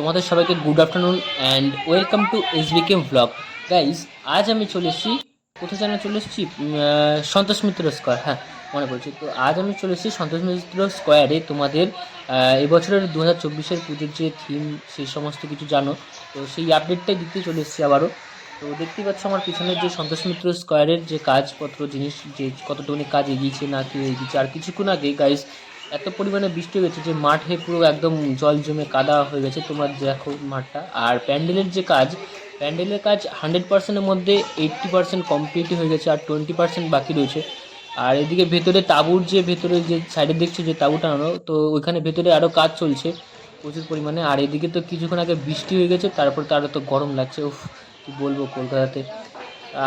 তোমাদের সবাইকে good afternoon and welcome to S BK blog guys আজ আমি চলে এসেছি, কোথায় যেন চলে এসেছি? সন্তোষ মিত্র স্কোয়ার হ্যাঁ মনে পড়ছে। তো আজ আমি চলে এসেছি সন্তোষ মিত্র স্কোয়ারে তোমাদের এবছরের দু হাজার চব্বিশের পুজোর যে থিম সেই সমস্ত কিছু জানো। তো সেই আপডেটটাই দিতে চলে এসেছি আবারও। তো দেখতেই পাচ্ছ আমার পিছনের যে সন্তোষ মিত্র স্কোয়ারের যে কাজপত্র, জিনিস, যে কতটুকুনি কাজ এগিয়েছে, না কি এগিয়েছে, আর কিছুক্ষণ আগে গাইজ এত পরিমাণে বৃষ্টি হয়েছে যে মাঠে পুরো একদম জল জমে কাদা হয়ে গেছে। তোমরা দেখো মাঠটা। আর প্যান্ডেলের যে কাজ, প্যান্ডেলের কাজ হান্ড্রেড পার্সেন্টের মধ্যে এইট্টি পার্সেন্ট কমপ্লিট হয়ে গেছে আর টোয়েন্টি পার্সেন্ট বাকি রয়েছে। আর এদিকে ভেতরে তাঁবুর যে ভেতরে যে সাইডে দেখছ যে তাঁবু টানানো তো ওইখানে ভেতরে আরও কাজ চলছে প্রচুর পরিমাণে। আর এদিকে তো কিছুক্ষণ আগে বৃষ্টি হয়ে গেছে, তারপর তো আরও তো গরম লাগছে। উফ, কী বলব কলকাতাতে।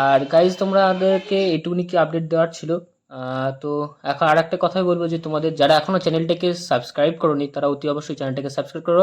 আর গাইজ তোমরা আমাদেরকে এটুকুনি কি আপডেট দেওয়ার ছিল? তো এখন আর একটা কথাই বলব যে তোমাদের যারা এখনও চ্যানেলটাকে সাবস্ক্রাইব করোনি, তারা অতি অবশ্যই চ্যানেলটাকে সাবস্ক্রাইব করো।